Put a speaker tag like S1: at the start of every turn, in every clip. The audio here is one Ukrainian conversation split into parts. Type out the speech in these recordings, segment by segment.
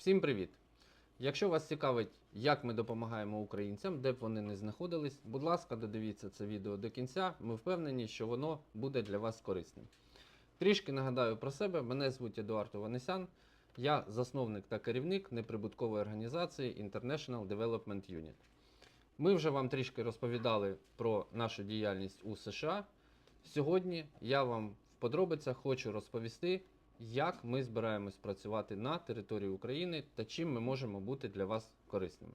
S1: Всім привіт! Якщо вас цікавить, як ми допомагаємо українцям, де б вони не знаходились, будь ласка, додивіться це відео до кінця. Ми впевнені, що воно буде для вас корисним. Трішки нагадаю про себе: мене звуть Едуард Ованесян. Я засновник та керівник неприбуткової організації International Development Unit. Ми вже вам трішки розповідали про нашу діяльність у США. Сьогодні я вам в подробицях хочу розповісти, як ми збираємось працювати на території України та чим ми можемо бути для вас корисними.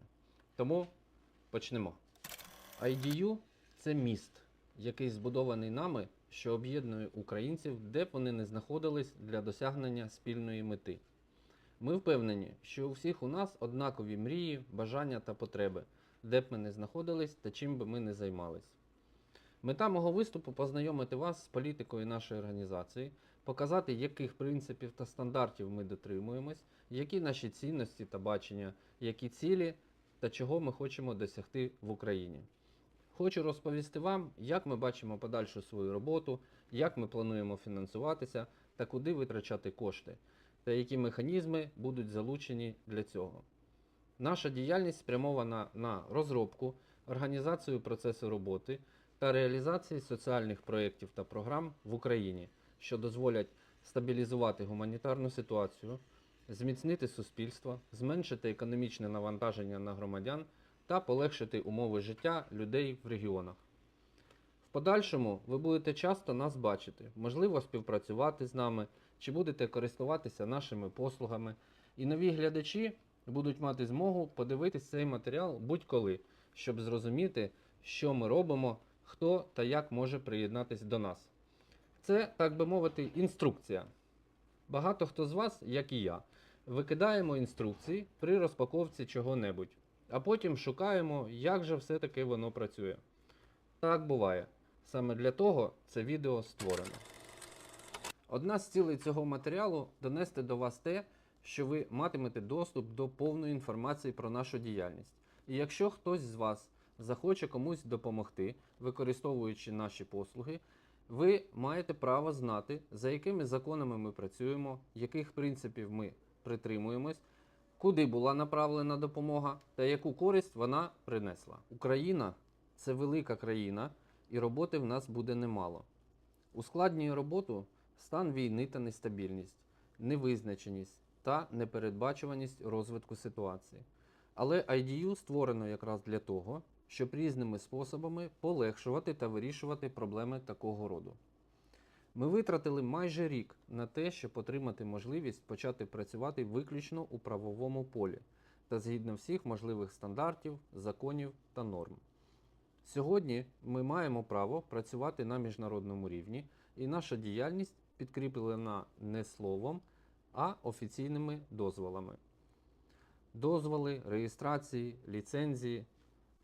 S1: Тому почнемо. IDU це міст, який збудований нами, що об'єднує українців, де б вони не знаходились для досягнення спільної мети. Ми впевнені, що у всіх у нас однакові мрії, бажання та потреби, де б ми не знаходились та чим би ми не займались. Мета мого виступу познайомити вас з політикою нашої організації, показати, яких принципів та стандартів ми дотримуємось, які наші цінності та бачення, які цілі та чого ми хочемо досягти в Україні. Хочу розповісти вам, як ми бачимо подальшу свою роботу, як ми плануємо фінансуватися та куди витрачати кошти, та які механізми будуть залучені для цього. Наша діяльність спрямована на розробку, організацію процесу роботи та реалізації соціальних проєктів та програм в Україні, що дозволять стабілізувати гуманітарну ситуацію, зміцнити суспільство, зменшити економічне навантаження на громадян та полегшити умови життя людей в регіонах. В подальшому ви будете часто нас бачити, можливо, співпрацювати з нами чи будете користуватися нашими послугами, і нові глядачі будуть мати змогу подивитись цей матеріал будь-коли, щоб зрозуміти, що ми робимо, хто та як може приєднатися до нас. Це, так би мовити, інструкція. Багато хто з вас, як і я, викидаємо інструкції при розпаковці чого-небудь, а потім шукаємо, як же все-таки воно працює. Так буває. Саме для того це відео створено. Одна з цілей цього матеріалу донести до вас те, що ви матимете доступ до повної інформації про нашу діяльність. І якщо хтось з вас захоче комусь допомогти, використовуючи наші послуги, ви маєте право знати, за якими законами ми працюємо, яких принципів ми притримуємось, куди була направлена допомога та яку користь вона принесла. Україна це велика країна, і роботи в нас буде немало. Ускладнює роботу стан війни та нестабільність, невизначеність та непередбачуваність розвитку ситуації. Але IDU створено якраз для того, щоб різними способами полегшувати та вирішувати проблеми такого роду. Ми витратили майже рік на те, щоб отримати можливість почати працювати виключно у правовому полі та згідно всіх можливих стандартів, законів та норм. Сьогодні ми маємо право працювати на міжнародному рівні, і наша діяльність підкріплена не словом, а офіційними дозволами. Дозволи, реєстрації, ліцензії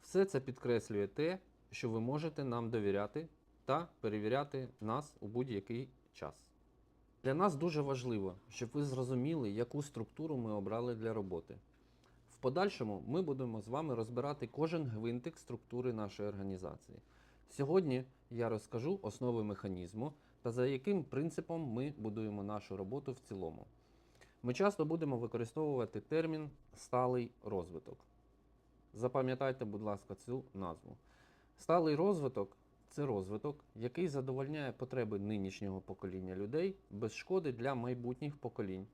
S1: все це підкреслює те, що ви можете нам довіряти та перевіряти нас у будь-який час. Для нас дуже важливо, щоб ви зрозуміли, яку структуру ми обрали для роботи. В подальшому ми будемо з вами розбирати кожен гвинтик структури нашої організації. Сьогодні я розкажу основи механізму та за яким принципом ми будуємо нашу роботу в цілому. Ми часто будемо використовувати термін сталий розвиток. Запам'ятайте, будь ласка, цю назву. Сталий розвиток це розвиток, який задовольняє потреби нинішнього покоління людей без шкоди для майбутніх поколінь.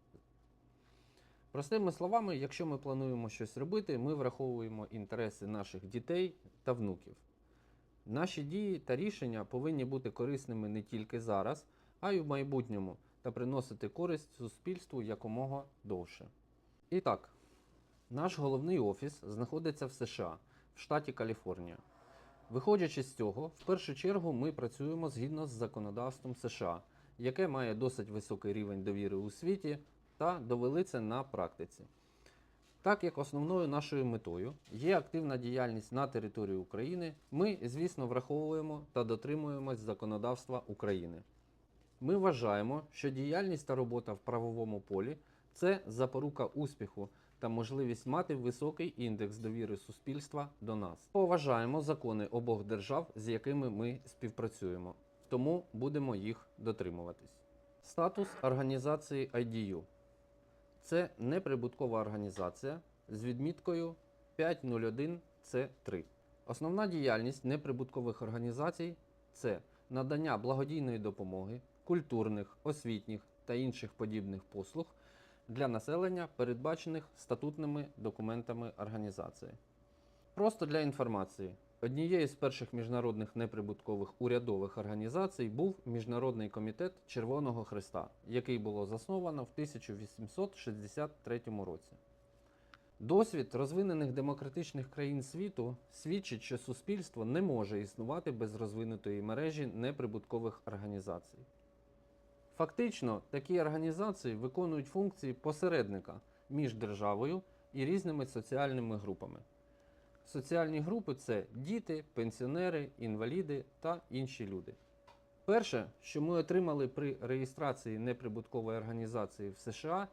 S1: Простими словами, якщо ми плануємо щось робити, ми враховуємо інтереси наших дітей та внуків. Наші дії та рішення повинні бути корисними не тільки зараз, а й в майбутньому та приносити користь суспільству якомога довше. І так, наш головний офіс знаходиться в США, в штаті Каліфорнія. Виходячи з цього, в першу чергу ми працюємо згідно з законодавством США, яке має досить високий рівень довіри у світі та довели це на практиці. Так як основною нашою метою є активна діяльність на території України, ми, звісно, враховуємо та дотримуємось законодавства України. Ми вважаємо, що діяльність та робота в правовому полі це запорука успіху та можливість мати високий індекс довіри суспільства до нас. Поважаємо закони обох держав, з якими ми співпрацюємо, тому будемо їх дотримуватись. Статус організації IDU це неприбуткова організація з відміткою 501C3. Основна діяльність неприбуткових організацій це надання благодійної допомоги, культурних, освітніх та інших подібних послуг для населення, передбачених статутними документами організації. Просто для інформації. Однією з перших міжнародних неприбуткових урядових організацій був Міжнародний комітет Червоного Христа, який було засновано в 1863 році. Досвід розвинених демократичних країн світу свідчить, що суспільство не може існувати без розвинутої мережі неприбуткових організацій. Фактично, такі організації виконують функції посередника між державою і різними соціальними групами. Соціальні групи це діти, пенсіонери, інваліди та інші люди. Перше, що ми отримали при реєстрації неприбуткової організації в США,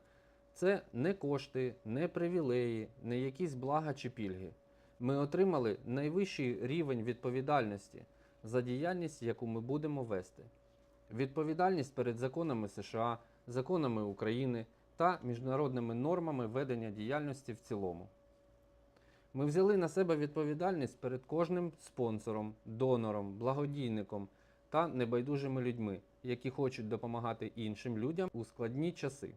S1: це не кошти, не привілеї, не якісь блага чи пільги. Ми отримали найвищий рівень відповідальності за діяльність, яку ми будемо вести. Відповідальність перед законами США, законами України та міжнародними нормами ведення діяльності в цілому. Ми взяли на себе відповідальність перед кожним спонсором, донором, благодійником та небайдужими людьми, які хочуть допомагати іншим людям у складні часи.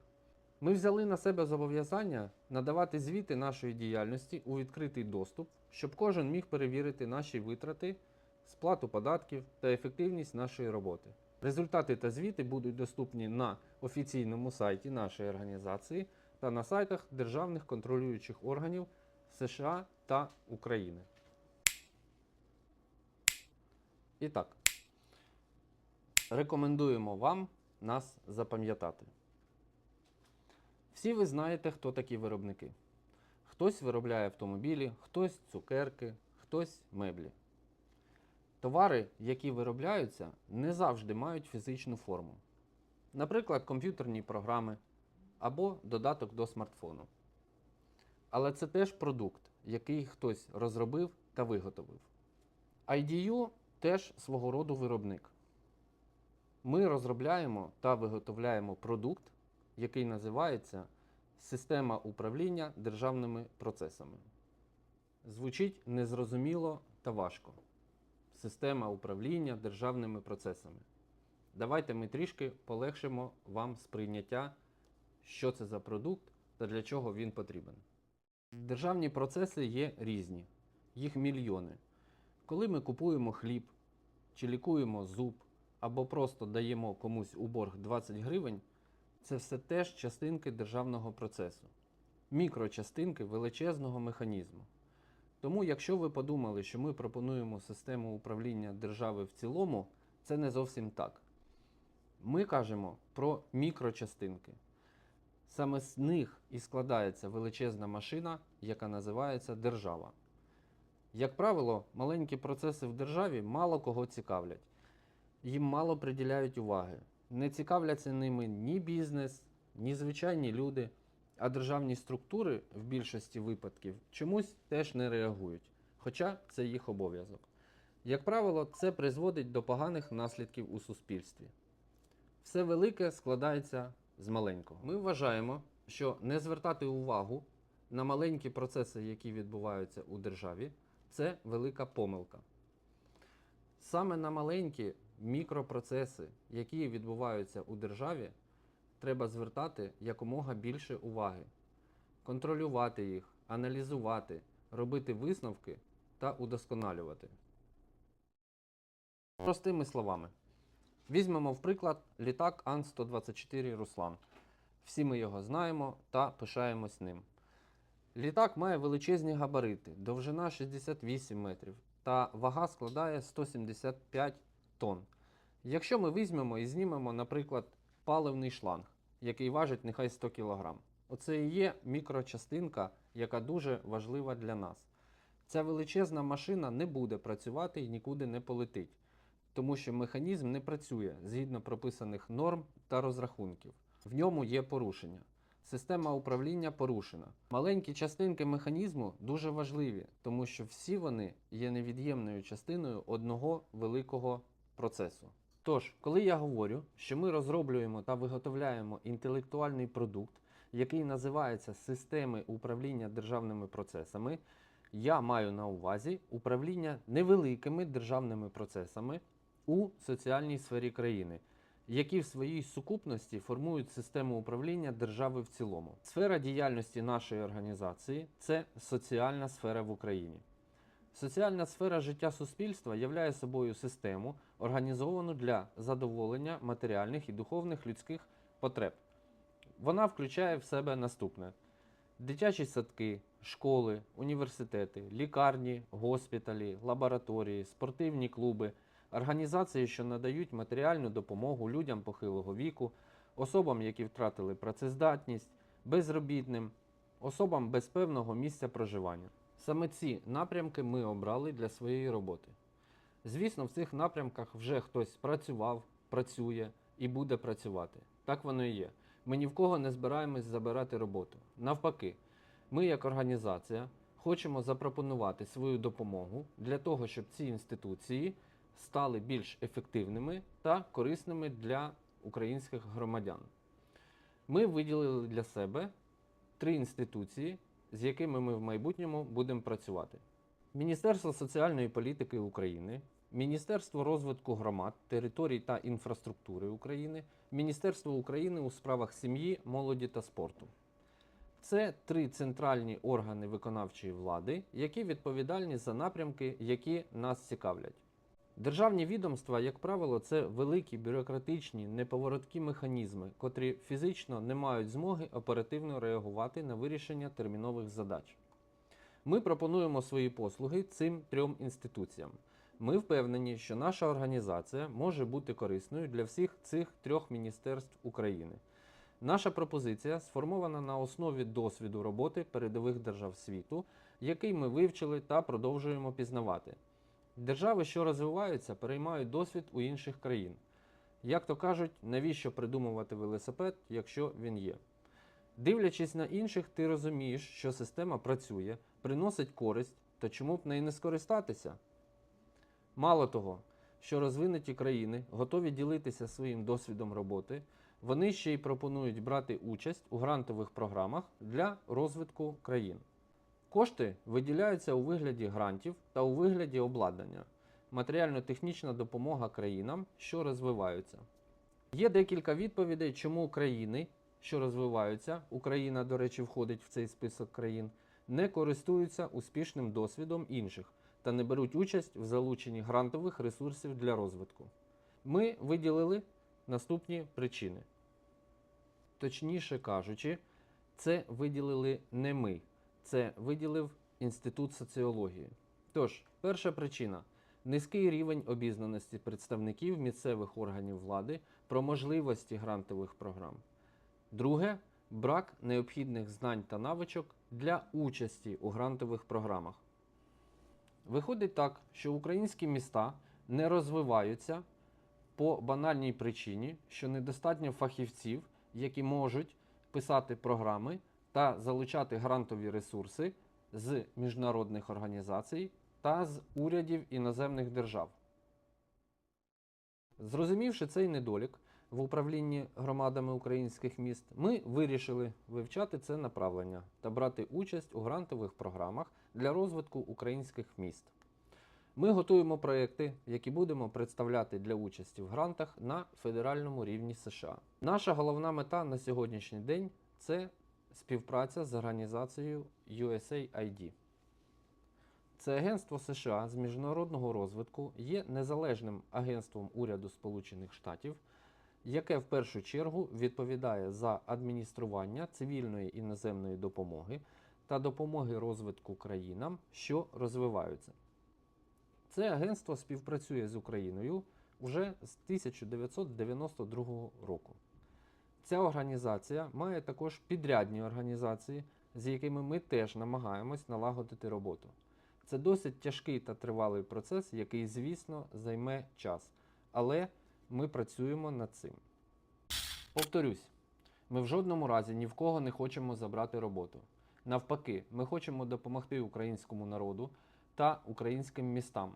S1: Ми взяли на себе зобов'язання надавати звіти нашої діяльності у відкритий доступ, щоб кожен міг перевірити наші витрати, сплату податків та ефективність нашої роботи. Результати та звіти будуть доступні на офіційному сайті нашої організації та на сайтах державних контролюючих органів США та України. І так, рекомендуємо вам нас запам'ятати. Всі ви знаєте, хто такі виробники. Хтось виробляє автомобілі, хтось цукерки, хтось меблі. Товари, які виробляються, не завжди мають фізичну форму. Наприклад, комп'ютерні програми або додаток до смартфону. Але це теж продукт, який хтось розробив та виготовив. IDU теж свого роду виробник. Ми розробляємо та виготовляємо продукт, який називається Система управління державними процесами. Звучить незрозуміло та важко. Система управління державними процесами. Давайте ми трішки полегшимо вам сприйняття, що це за продукт та для чого він потрібен. Державні процеси є різні, їх мільйони. Коли ми купуємо хліб, чи лікуємо зуб, або просто даємо комусь у борг 20 гривень, це все теж частинки державного процесу, мікрочастинки величезного механізму. Тому, якщо ви подумали, що ми пропонуємо систему управління держави в цілому, це не зовсім так. Ми кажемо про мікрочастинки. Саме з них і складається величезна машина, яка називається держава. Як правило, маленькі процеси в державі мало кого цікавлять, їм мало приділяють уваги. Не цікавляться ними ні бізнес, ні звичайні люди, а державні структури в більшості випадків чомусь теж не реагують, хоча це їх обов'язок. Як правило, це призводить до поганих наслідків у суспільстві. Все велике складається з маленького. Ми вважаємо, що не звертати увагу на маленькі процеси, які відбуваються у державі, це велика помилка. Саме на маленькі мікропроцеси, які відбуваються у державі, треба звертати якомога більше уваги, контролювати їх, аналізувати, робити висновки та удосконалювати. Простими словами, візьмемо в приклад літак Ан-124 Руслан. Всі ми його знаємо та пишаємось ним. Літак має величезні габарити, довжина 68 метрів та вага складає 175 тонн. Якщо ми візьмемо і знімемо, наприклад, паливний шланг, який важить нехай 100 кг, оце і є мікрочастинка, яка дуже важлива для нас. Ця величезна машина не буде працювати і нікуди не полетить, тому що механізм не працює згідно прописаних норм та розрахунків. В ньому є порушення. Система управління порушена. Маленькі частинки механізму дуже важливі, тому що всі вони є невід'ємною частиною одного великого процесу. Тож, коли я говорю, що ми розроблюємо та виготовляємо інтелектуальний продукт, який називається Системи управління державними процесами, я маю на увазі управління невеликими державними процесами у соціальній сфері країни, які в своїй сукупності формують систему управління держави в цілому. Сфера діяльності нашої організації це соціальна сфера в Україні. Соціальна сфера життя суспільства являє собою систему, організовану для задоволення матеріальних і духовних людських потреб. Вона включає в себе наступне: дитячі садки, школи, університети, лікарні, госпіталі, лабораторії, спортивні клуби, організації, що надають матеріальну допомогу людям похилого віку, особам, які втратили працездатність, безробітним, особам без певного місця проживання. Саме ці напрямки ми обрали для своєї роботи. Звісно, в цих напрямках вже хтось працював, працює і буде працювати. Так воно і є. Ми ні в кого не збираємось забирати роботу. Навпаки, ми, як організація, хочемо запропонувати свою допомогу для того, щоб ці інституції стали більш ефективними та корисними для українських громадян. Ми виділили для себе три інституції, з якими ми в майбутньому будемо працювати: Міністерство соціальної політики України, Міністерство розвитку громад, територій та інфраструктури України, Міністерство України у справах сім'ї, молоді та спорту. Це три центральні органи виконавчої влади, які відповідальні за напрямки, які нас цікавлять. Державні відомства, як правило, це великі бюрократичні неповороткі механізми, котрі фізично не мають змоги оперативно реагувати на вирішення термінових задач. Ми пропонуємо свої послуги цим трьом інституціям. Ми впевнені, що наша організація може бути корисною для всіх цих трьох міністерств України. Наша пропозиція сформована на основі досвіду роботи передових держав світу, який ми вивчили та продовжуємо пізнавати. Держави, що розвиваються, переймають досвід у інших країн. Як то кажуть, навіщо придумувати велосипед, якщо він є? Дивлячись на інших, ти розумієш, що система працює, приносить користь, то чому б нею не скористатися? Мало того, що розвинуті країни готові ділитися своїм досвідом роботи, вони ще й пропонують брати участь у грантових програмах для розвитку країн. Кошти виділяються у вигляді грантів та у вигляді обладнання, матеріально-технічна допомога країнам, що розвиваються. Є декілька відповідей, чому країни, що розвиваються, Україна, до речі, входить в цей список країн, не користуються успішним досвідом інших та не беруть участь в залученні грантових ресурсів для розвитку. Ми виділили наступні причини. Точніше кажучи, це виділили не ми, це виділив Інститут соціології. Тож, перша причина низький рівень обізнаності представників місцевих органів влади про можливості грантових програм. Друге брак необхідних знань та навичок для участі у грантових програмах. Виходить так, що українські міста не розвиваються по банальній причині, що недостатньо фахівців, які можуть писати програми та залучати грантові ресурси з міжнародних організацій та з урядів іноземних держав. Зрозумівши цей недолік в управлінні громадами українських міст, ми вирішили вивчати це направлення та брати участь у грантових програмах для розвитку українських міст. Ми готуємо проекти, які будемо представляти для участі в грантах на федеральному рівні США. Наша головна мета на сьогоднішній день це співпраця з організацією USAID. Це агентство США з міжнародного розвитку є незалежним агентством уряду Сполучених Штатів, яке в першу чергу відповідає за адміністрування цивільної іноземної допомоги та допомоги розвитку країнам, що розвиваються. Це агентство співпрацює з Україною вже з 1992 року. Ця організація має також підрядні організації, з якими ми теж намагаємось налагодити роботу. Це досить тяжкий та тривалий процес, який, звісно, займе час. Але ми працюємо над цим. Повторюсь, ми в жодному разі ні в кого не хочемо забрати роботу. Навпаки, ми хочемо допомогти українському народу та українським містам.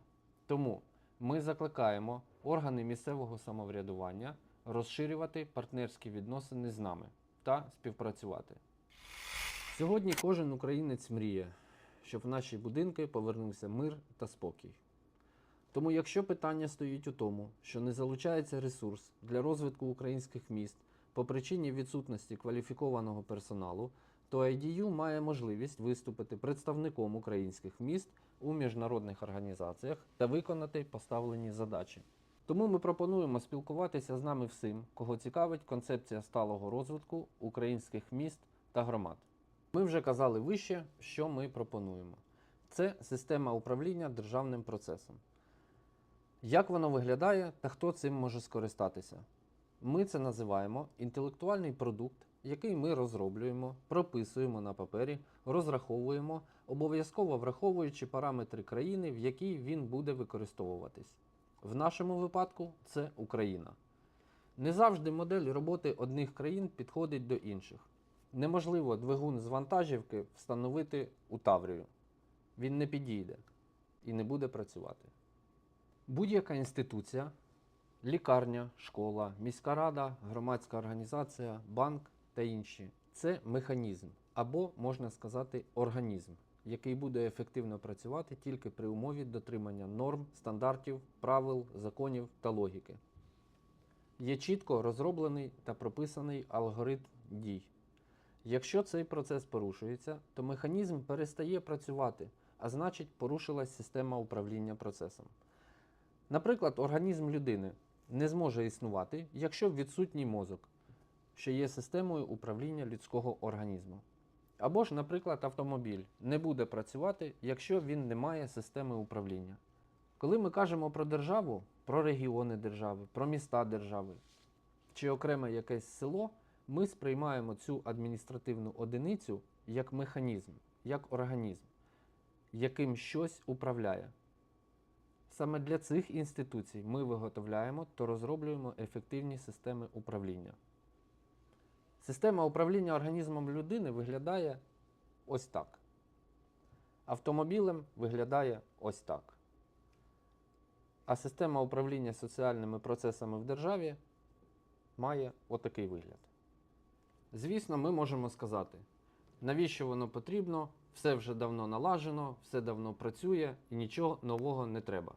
S1: Тому ми закликаємо органи місцевого самоврядування розширювати партнерські відносини з нами. та співпрацювати. Сьогодні кожен українець мріє, щоб в наші будинки повернувся мир та спокій. Тому, якщо питання стоїть у тому, що не залучається ресурс для розвитку українських міст по причині відсутності кваліфікованого персоналу, то IDU має можливість виступити представником українських міст у міжнародних організаціях та виконати поставлені задачі. Тому ми пропонуємо спілкуватися з нами всім, кого цікавить концепція сталого розвитку українських міст та громад. Ми вже казали вище, що ми пропонуємо. Це система управління державним процесом. Як воно виглядає та хто цим може скористатися? Ми це називаємо інтелектуальний продукт, який ми розроблюємо, прописуємо на папері, розраховуємо, обов'язково враховуючи параметри країни, в якій він буде використовуватись. В нашому випадку це Україна. Не завжди модель роботи одних країн підходить до інших. Неможливо двигун з вантажівки встановити у Таврію. Він не підійде і не буде працювати. Будь-яка інституція, лікарня, школа, міська рада, громадська організація, банк та інші це механізм або, можна сказати, організм, який буде ефективно працювати тільки при умові дотримання норм, стандартів, правил, законів та логіки. Є чітко розроблений та прописаний алгоритм дій. Якщо цей процес порушується, то механізм перестає працювати, а значить порушилась система управління процесом. Наприклад, організм людини не зможе існувати, якщо відсутній мозок, що є системою управління людського організму. Або ж, наприклад, автомобіль не буде працювати, якщо він не має системи управління. Коли ми кажемо про державу, про регіони держави, про міста держави чи окреме якесь село, ми сприймаємо цю адміністративну одиницю як механізм, як організм, яким щось управляє. Саме для цих інституцій ми виготовляємо та розроблюємо ефективні системи управління. Система управління організмом людини виглядає ось так. Автомобілем виглядає ось так. А система управління соціальними процесами в державі має отакий вигляд. Звісно, ми можемо сказати, навіщо воно потрібно, все вже давно налажено, все давно працює і нічого нового не треба.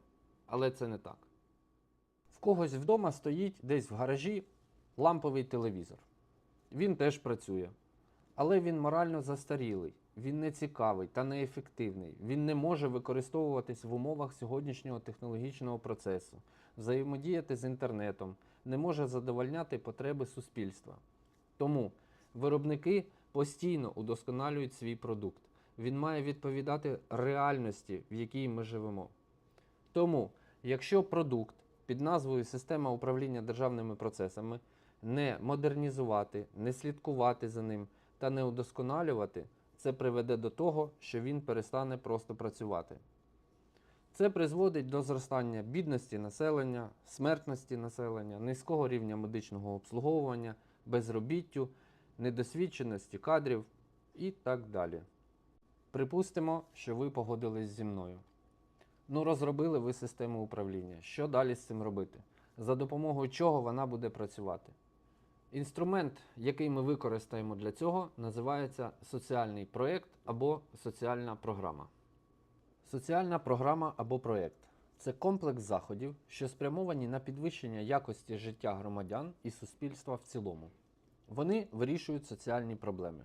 S1: Але це не так. В когось вдома стоїть десь в гаражі ламповий телевізор. Він теж працює. Але він морально застарілий, він не цікавий та неефективний. Він не може використовуватись в умовах сьогоднішнього технологічного процесу, взаємодіяти з інтернетом, не може задовольняти потреби суспільства. Тому виробники постійно удосконалюють свій продукт. Він має відповідати реальності, в якій ми живемо. Тому, якщо продукт під назвою Система управління державними процесами не модернізувати, не слідкувати за ним та не удосконалювати, це приведе до того, що він перестане просто працювати. Це призводить до зростання бідності населення, смертності населення, низького рівня медичного обслуговування, безробіттю, недосвідченості кадрів і так далі. Припустимо, що ви погодились зі мною. Ну, розробили ви систему управління. Що далі з цим робити? За допомогою чого вона буде працювати? Інструмент, який ми використаємо для цього, називається соціальний проєкт або соціальна програма. Соціальна програма або проєкт це комплекс заходів, що спрямовані на підвищення якості життя громадян і суспільства в цілому. Вони вирішують соціальні проблеми.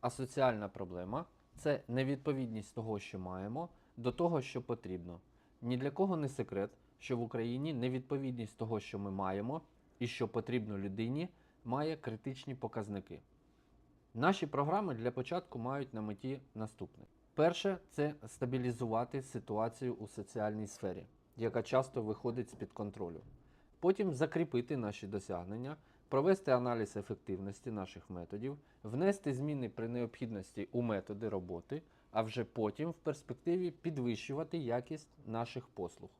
S1: А соціальна проблема це невідповідність того, що маємо, до того, що потрібно. Ні для кого не секрет, що в Україні невідповідність того, що ми маємо, і що потрібно людині, має критичні показники. Наші програми для початку мають на меті наступне: перше це стабілізувати ситуацію у соціальній сфері, яка часто виходить з-під контролю. Потім закріпити наші досягнення, провести аналіз ефективності наших методів, внести зміни при необхідності у методи роботи, а вже потім в перспективі підвищувати якість наших послуг.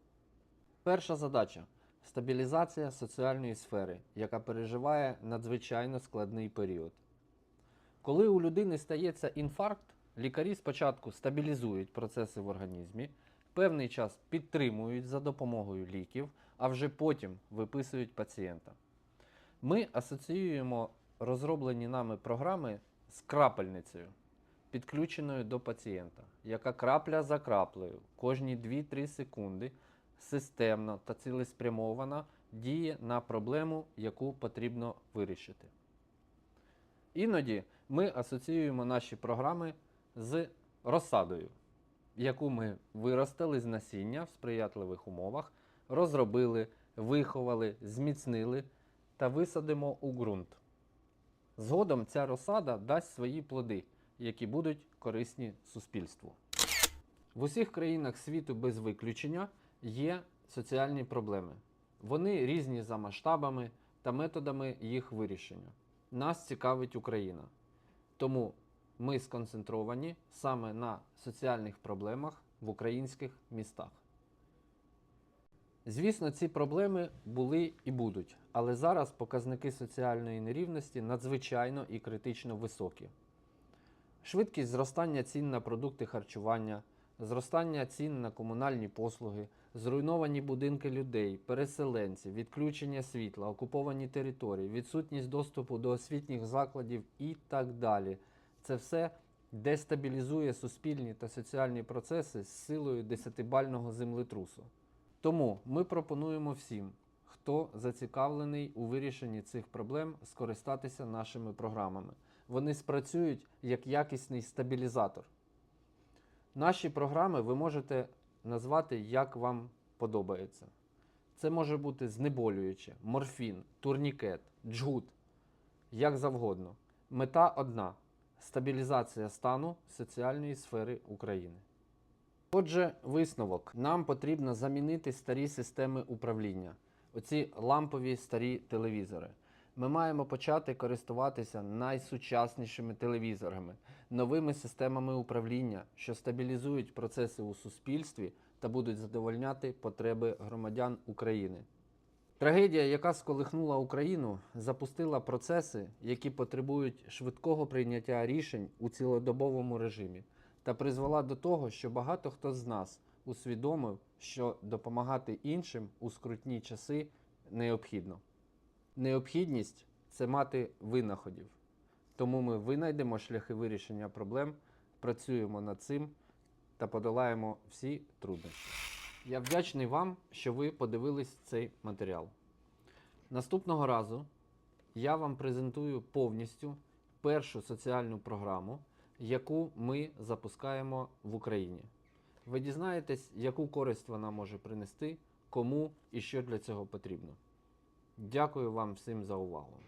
S1: Перша задача стабілізація соціальної сфери, яка переживає надзвичайно складний період. Коли у людини стається інфаркт, лікарі спочатку стабілізують процеси в організмі, певний час підтримують за допомогою ліків, а вже потім виписують пацієнта. Ми асоціюємо розроблені нами програми з крапельницею, підключеною до пацієнта, яка крапля за краплею кожні 2-3 секунди системно та цілеспрямовано діє на проблему, яку потрібно вирішити. Іноді ми асоціюємо наші програми з розсадою, яку ми виростили з насіння в сприятливих умовах, розробили, виховали, зміцнили та висадимо у ґрунт. Згодом ця розсада дасть свої плоди, які будуть корисні суспільству. В усіх країнах світу без виключення є соціальні проблеми. Вони різні за масштабами та методами їх вирішення. Нас цікавить Україна. Тому ми сконцентровані саме на соціальних проблемах в українських містах. Звісно, ці проблеми були і будуть, але зараз показники соціальної нерівності надзвичайно і критично високі. Швидкість зростання цін на продукти харчування, зростання цін на комунальні послуги, зруйновані будинки людей, переселенців, відключення світла, окуповані території, відсутність доступу до освітніх закладів і так далі. Це все дестабілізує суспільні та соціальні процеси з силою десятибального землетрусу. Тому ми пропонуємо всім, хто зацікавлений у вирішенні цих проблем, скористатися нашими програмами. Вони спрацюють як якісний стабілізатор. Наші програми ви можете назвати як вам подобається. Це може бути знеболююче, морфін, турнікет, джгут, як завгодно. Мета одна стабілізація стану соціальної сфери України. Отже, висновок. Нам потрібно замінити старі системи управління, оці лампові старі телевізори. Ми маємо почати користуватися найсучаснішими телевізорами, новими системами управління, що стабілізують процеси у суспільстві та будуть задовольняти потреби громадян України. Трагедія, яка сколихнула Україну, запустила процеси, які потребують швидкого прийняття рішень у цілодобовому режимі, та призвела до того, що багато хто з нас усвідомив, що допомагати іншим у скрутні часи необхідно. Необхідність це мати винаходів. Тому ми винайдемо шляхи вирішення проблем, працюємо над цим та подолаємо всі труднощі. Я вдячний вам, що ви подивились цей матеріал. Наступного разу я вам презентую повністю першу соціальну програму, яку ми запускаємо в Україні. Ви дізнаєтесь, яку користь вона може принести, кому і що для цього потрібно. Дякую вам всім за увагу.